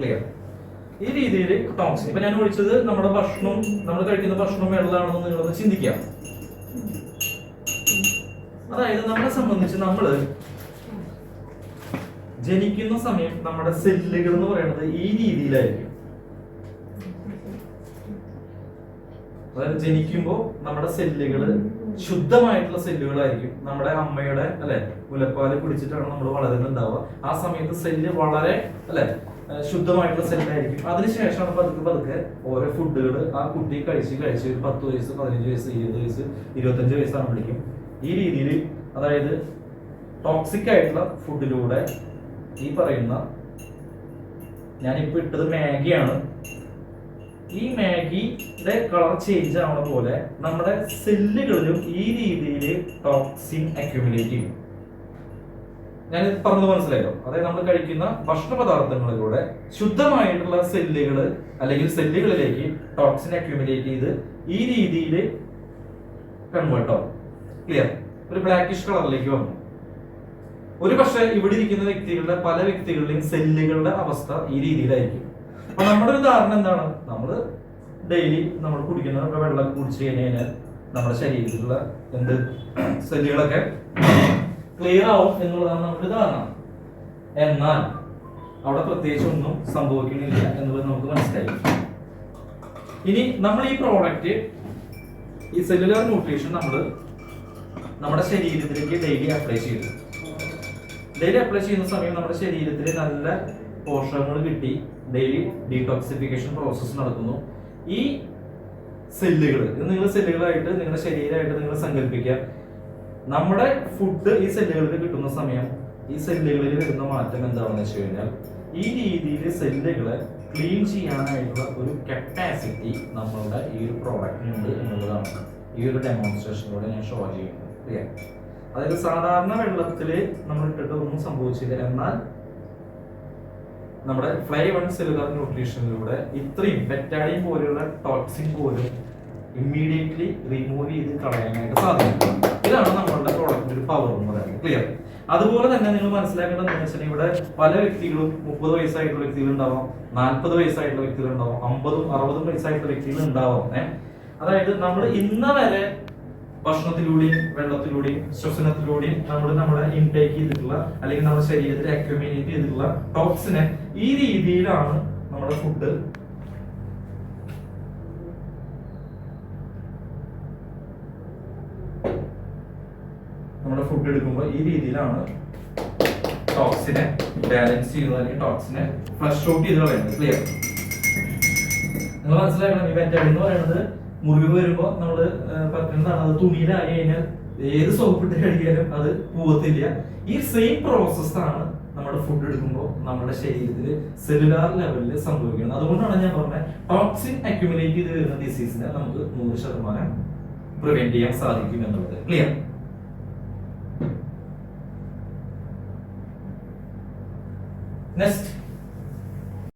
Clear ഈ രീതിയിൽ toxin ഇപ്പൊ ഞാൻ വിളിച്ചത് നമ്മുടെ ഭക്ഷണവും നമ്മൾ കഴിക്കുന്ന ഭക്ഷണവും വെള്ളമാണെന്ന് നിങ്ങളൊന്ന് ചിന്തിക്കാം അതായത് നമ്മളെ സംബന്ധിച്ച് നമ്മൾ ജനിക്കുന്ന സമയം നമ്മുടെ സെല്ലുകൾ എന്ന് പറയുന്നത് ഈ രീതിയിലായിരിക്കും. അതായത് ജനിക്കുമ്പോൾ നമ്മുടെ സെല്ലുകൾ ശുദ്ധമായിട്ടുള്ള സെല്ലുകളായിരിക്കും. നമ്മുടെ അമ്മയുടെ അല്ലെ മുലപ്പാൽ കുടിച്ചിട്ടാണ് നമ്മൾ വളരുന്നുണ്ടാവുക. ആ സമയത്ത് സെല്ല് വളരെ അല്ലെ ശുദ്ധമായിട്ടുള്ള സെല്ലായിരിക്കും അതിനുശേഷമാണ് പതുക്കെ പതുക്കെ ഓരോ ഫുഡുകൾ ആ കുട്ടി കഴിച്ച് കഴിച്ച് ഒരു പത്ത് വയസ്സ് പതിനഞ്ച് വയസ്സ് ഇരുപത് വയസ്സ് ഇരുപത്തഞ്ച് വയസ്സാകുമ്പോഴേക്കും ഈ രീതിയിൽ അതായത് ടോക്സിക് ആയിട്ടുള്ള ഫുഡിലൂടെ ഈ പറയുന്ന ഞാനിപ്പോ ഇട്ടത് മാഗിയാണ്. ഈ മാഗിയുടെ കളർ ചേഞ്ച് ആവണ പോലെ നമ്മുടെ സെല്ലുകളിലും ഈ രീതിയിൽ ടോക്സിൻ അക്യുമുലേറ്റ് ചെയ്യും. ഞാൻ പറഞ്ഞത് മനസ്സിലായോ? അതായത് നമ്മൾ കഴിക്കുന്ന ഭക്ഷണ പദാർത്ഥങ്ങളിലൂടെ ശുദ്ധമായിട്ടുള്ള സെല്ലുകൾ അല്ലെങ്കിൽ സെല്ലുകളിലേക്ക് ടോക്സിൻ അക്യുമുലേറ്റ് ചെയ്ത് ഈ രീതിയിൽ കൺവേർട്ട് ആവും. ക്ലിയർ ഒരു ബ്ലാക്കിഷ് കളറിലേക്ക് വന്നു. ഒരു പക്ഷേ ഇവിടെ ഇരിക്കുന്ന വ്യക്തികളുടെ പല വ്യക്തികളുടെയും സെല്ലുകളുടെ അവസ്ഥ ഈ രീതിയിലായിരിക്കും. അപ്പൊ നമ്മുടെ ഒരു ധാരണ എന്താണ്? നമ്മൾ ഡെയിലി നമ്മൾ കുടിക്കുന്ന വെള്ളം കുടിച്ചു കഴിഞ്ഞ് കഴിഞ്ഞാൽ നമ്മുടെ ശരീരത്തിലുള്ള എന്ത് സെല്ലുകളൊക്കെ ക്ലിയർ ആവും എന്നുള്ളതാണ് നമ്മുടെ ധാരണ. എന്നാൽ അവിടെ പ്രത്യേകിച്ച് ഒന്നും സംഭവിക്കുന്നില്ല എന്നുള്ളത് നമുക്ക് മനസ്സിലായി. ഇനി നമ്മൾ ഈ പ്രോഡക്റ്റ് ഈ സെല്ലുലാർ ന്യൂട്രീഷൻ നമ്മൾ നമ്മുടെ ശരീരത്തിലേക്ക് ഡെയിലി അപ്ലൈ ചെയ്തു ഡെയിലി അപ്ലൈ ചെയ്യുന്ന സമയം നമ്മുടെ ശരീരത്തിൽ നല്ല പോഷകങ്ങൾ കിട്ടി. ഡെയിലി ഡീടോക്സിഫിക്കേഷൻ പ്രോസസ്സ് നടക്കുന്നു. ഈ സെല്ലുകൾ നിങ്ങൾ സെല്ലുകളായിട്ട് നിങ്ങളുടെ ശരീരമായിട്ട് നിങ്ങൾ സങ്കല്പിക്കുക. നമ്മുടെ ഫുഡ് ഈ സെല്ലുകളിൽ കിട്ടുന്ന സമയം ഈ സെല്ലുകളിൽ വരുന്ന മാറ്റം എന്താണെന്ന് വെച്ച് കഴിഞ്ഞാൽ ഈ രീതിയിൽ സെല്ലുകളെ ക്ലീൻ ചെയ്യാനായിട്ടുള്ള ഒരു കപ്പാസിറ്റി നമ്മളുടെ ഈ ഒരു പ്രോഡക്റ്റിനുണ്ട് എന്നുള്ളതാണ്. ഈ ഒരു ഡെമോൺസ്ട്രേഷനിലൂടെ ഞാൻ ഷോ ചെയ്യുന്നത് ക്ലിയർ അതായത് സാധാരണ വെള്ളത്തിൽ നമ്മൾ ഇട്ടിട്ട് ഒന്നും സംഭവിച്ചില്ല. എന്നാൽ നമ്മുടെ ഫ്ലൈ വൺ സെല്ലുലാർ ന്യൂട്രീഷനിലൂടെ ഇത്രയും ബെറ്റാഡിയും പോലെയുള്ള ടോക്സിൻ പോലും ഇമ്മീഡിയറ്റ്ലി റിമൂവ് ചെയ്ത് കളയാനായിട്ട് സാധിക്കും. ഇതാണ് നമ്മളുടെ പ്രോഡക്റ്റിന്റെ ഒരു പവർ എന്ന് പറയുന്നത്. ക്ലിയർ അതുപോലെ തന്നെ നിങ്ങൾ മനസ്സിലാക്കേണ്ടത് എന്താണെന്ന് വെച്ചാൽ ഇവിടെ പല വ്യക്തികളും മുപ്പത് വയസ്സായിട്ടുള്ള വ്യക്തികൾ ഉണ്ടാവാം നാൽപ്പത് വയസ്സായിട്ടുള്ള വ്യക്തികൾ ഉണ്ടാവാം അമ്പതും അറുപതും വയസ്സായിട്ടുള്ള വ്യക്തികൾ ഉണ്ടാവാം. ഏഹ് അതായത് നമ്മൾ ഇന്ന് വരെ ഭക്ഷണത്തിലൂടെയും വെള്ളത്തിലൂടെയും ശ്വസനത്തിലൂടെയും നമ്മൾ നമ്മുടെ ഇൻടേക്ക് ചെയ്തിട്ടുള്ള അല്ലെങ്കിൽ നമ്മുടെ ശരീരത്തിൽ അക്യുമിനേറ്റ് ചെയ്തിട്ടുള്ള ടോക്സിനെ ഈ രീതിയിലാണ് നമ്മുടെ ഫുഡ് നമ്മുടെ ഫുഡ് എടുക്കുമ്പോൾ ഈ രീതിയിലാണ് ടോക്സിനെ ബാലൻസ് ചെയ്യുന്നത് അല്ലെങ്കിൽ ടോക്സിനെ ഫ്ലഷ് ഔട്ട് ചെയ്ത് കളയുന്നത് ക്ലിയർ നിങ്ങൾ മനസ്സിലാക്കണം ഈ വെറ്റമിൻ എന്ന് പറയുന്നത് മുറിവ് വരുമ്പോൾ നമ്മൾ പറ്റുന്നതാണ്. അത് തുണിയിലായി കഴിഞ്ഞാൽ ഏത് സോപ്പ് ഇട്ട് കഴുകിയാലും അത് പോവത്തില്ല ഈ സെയിം പ്രോസസ് ആണ് നമ്മുടെ ഫുഡ് എടുക്കുമ്പോൾ നമ്മുടെ ശരീരത്തിൽ സെല്ലുലാർ ലെവലിൽ സംഭവിക്കുന്നത്. അതുകൊണ്ടാണ് ഞാൻ പറഞ്ഞത് ടോക്സിൻ അക്യുമുലേറ്റ് ചെയ്ത് വരുന്ന ഡിസീസിനെ നമുക്ക് നൂറ് ശതമാനം പ്രിവെന്റ് ചെയ്യാൻ സാധിക്കും എന്നുള്ളത്. Clear Next,